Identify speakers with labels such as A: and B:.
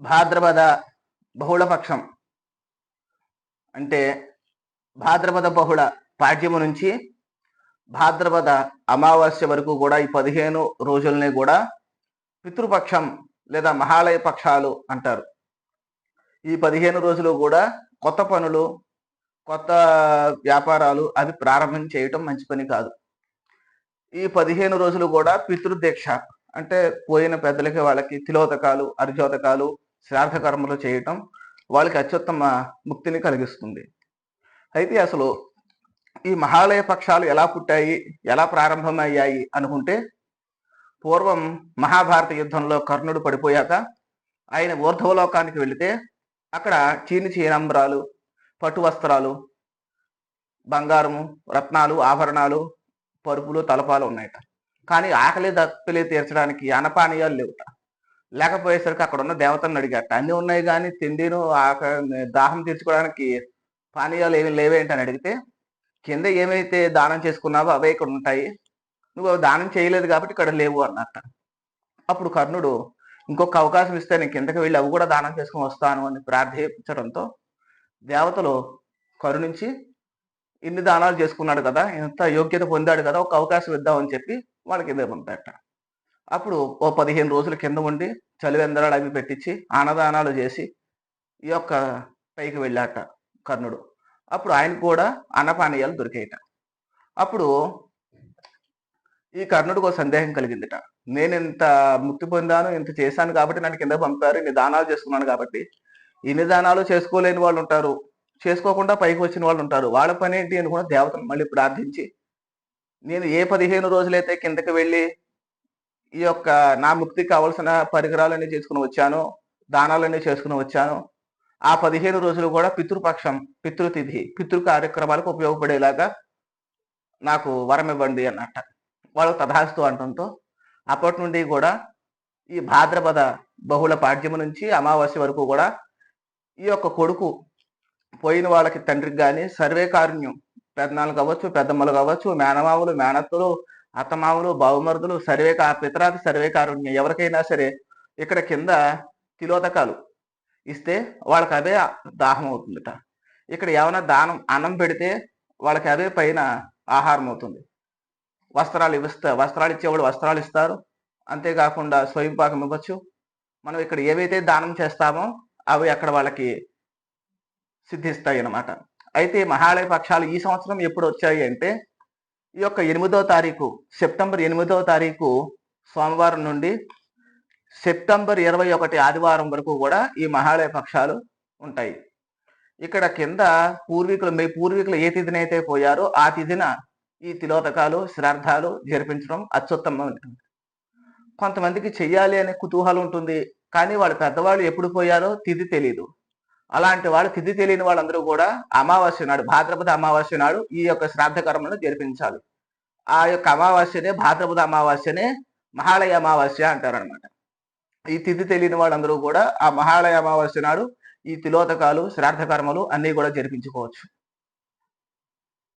A: భాద్రపద బహుళపక్షం. అంటే భాద్రపద బహుళ పాఠ్యము నుంచి భాద్రపద అమావాస్య వరకు కూడా ఈ పదిహేను రోజుల్ని కూడా పితృపక్షం లేదా మహాలయ పక్షాలు అంటారు. ఈ పదిహేను రోజులు కూడా కొత్త పనులు కొత్త వ్యాపారాలు అవి ప్రారంభం చేయటం మంచి పని కాదు. ఈ పదిహేను రోజులు కూడా పితృదీక్ష అంటే పోయిన పెద్దలకి వాళ్ళకి తిలోదకాలు అర్జోదకాలు శ్రాద్ధ కర్మలు చేయటం వాళ్ళకి అత్యుత్తమ ముక్తిని కలిగిస్తుంది. అయితే అసలు ఈ మహాలయ పక్షాలు ఎలా పుట్టాయి ఎలా ప్రారంభమయ్యాయి అనుకుంటే పూర్వం మహాభారత యుద్ధంలో కర్ణుడు పడిపోయాక ఆయన ఊర్ధ్వలోకానికి వెళితే అక్కడ చీని చీనాంబరాలు పట్టు వస్త్రాలు బంగారము రత్నాలు ఆభరణాలు పరుపులు తలపాలు ఉన్నాయట. కానీ ఆకలి దప్పిలి తీర్చడానికి అనపానీయాలు లేవుట. లేకపోయేసరికి అక్కడ ఉన్న దేవతలను అడిగాట అన్ని ఉన్నాయి కానీ తిండిను ఆక దాహం తీర్చుకోవడానికి పానీయాలు ఏమి లేవేంటి? అని అడిగితే కింద ఏమైతే దానం చేసుకున్నావో అవే ఇక్కడ ఉంటాయి. నువ్వు అవి దానం చేయలేదు కాబట్టి ఇక్కడ లేవు అన్నట్ట. అప్పుడు కర్ణుడు ఇంకొక అవకాశం ఇస్తే నేను కిందకి వెళ్ళి అవి కూడా దానం చేసుకుని వస్తాను అని ప్రార్థించడంతో దేవతలు కరుణించి ఇన్ని దానాలు చేసుకున్నాడు కదా ఇంత యోగ్యత పొందాడు కదా ఒక అవకాశం ఇద్దామని చెప్పి వాళ్ళకి ఇదే పంపేట అప్పుడు ఓ పదిహేను రోజుల కింద ఉండి చలివెందరాలు అవి పెట్టించి అన్నదానాలు చేసి ఈ యొక్క పైకి వెళ్ళాట కర్ణుడు. అప్పుడు ఆయనకు కూడా అన్నపానీయాలు దొరికాయట అప్పుడు ఈ కర్ణుడికి ఒక సందేహం కలిగిందిట. నేను ఇంత ముక్తి పొందాను ఇంత చేశాను కాబట్టి నన్ను కింద పంపారు ఇన్ని దానాలు చేసుకున్నాను కాబట్టి. ఇన్ని దానాలు చేసుకోలేని వాళ్ళు ఉంటారు చేసుకోకుండా పైకి వచ్చిన వాళ్ళు ఉంటారు. వాళ్ళ పని ఏంటి అని కూడా దేవతను మళ్ళీ ప్రార్థించి నేను ఏ పదిహేను రోజులైతే కిందకి వెళ్ళి ఈ యొక్క నా ముక్తికి కావలసిన పరికరాలన్నీ చేసుకుని వచ్చాను దానాలన్నీ చేసుకుని వచ్చాను. ఆ పదిహేను రోజులు కూడా పితృపక్షం పితృతిథి పితృ కార్యక్రమాలకు ఉపయోగపడేలాగా నాకు వరం ఇవ్వండి అన్నట్ట. వాళ్ళు తథాస్తు అంటంతో అప్పటి నుండి కూడా ఈ భాద్రపద బహుళ పాడ్యము నుంచి అమావాస్య వరకు కూడా ఈ యొక్క కొడుకు పోయిన వాళ్ళకి తండ్రికి కానీ సర్వే కారుణ్యం పెద్దనాలు కావచ్చు పెద్దమ్మలు కావచ్చు మేనమావులు మేనత్తలు అత్తమామలు బావుమరుదులు సర్వే కా పితరాది సర్వేకారుణ్యం ఎవరికైనా సరే ఇక్కడ కింద తిలోదకాలు ఇస్తే వాళ్ళకి అదే దాహం అవుతుందట. ఇక్కడ ఏమైనా దానం అన్నం పెడితే వాళ్ళకి అదే పైన ఆహారం అవుతుంది. వస్త్రాలు ఇస్తా వస్త్రాలు ఇచ్చేవాళ్ళు వస్త్రాలు ఇస్తారు. అంతేకాకుండా స్వయం పాకం ఇవ్వచ్చు. మనం ఇక్కడ ఏవైతే దానం చేస్తామో అవి అక్కడ వాళ్ళకి సిద్ధిస్తాయి అన్నమాట అయితే మహాలయ పక్షాలు ఈ సంవత్సరం ఎప్పుడు వచ్చాయి అంటే ఈ యొక్క ఎనిమిదో తారీఖు సెప్టెంబర్ ఎనిమిదో తారీఖు సోమవారం నుండి సెప్టెంబర్ ఇరవై ఒకటి ఆదివారం వరకు కూడా ఈ మహాలయ పక్షాలు ఉంటాయి. ఇక్కడ కింద పూర్వీకులు మీ పూర్వీకులు ఏ తిథినైతే పోయారో ఆ తిథిన ఈ తిలోతకాలు శ్రార్థాలు జరిపించడం అత్యుత్తమం. కొంతమందికి చెయ్యాలి అనే కుతూహలం ఉంటుంది కానీ వాళ్ళ పెద్దవాళ్ళు ఎప్పుడు పోయారో తిథి తెలియదు అలాంటి వాళ్ళు తిథి తెలియని వాళ్ళందరూ కూడా అమావాస్య నాడు భాద్రపద అమావాస్య నాడు ఈ యొక్క శ్రాద్ధ కర్మను జరిపించాలి. ఆ యొక్క అమావాస్యనే భాద్రపద అమావాస్యనే మహాలయ అమావాస్య అంటారనమాట ఈ తిథి తెలియని వాళ్ళందరూ కూడా ఆ మహాలయ అమావాస్య నాడు ఈ తిలోతకాలు శ్రాద్ధ కర్మలు అన్ని కూడా జరిపించుకోవచ్చు.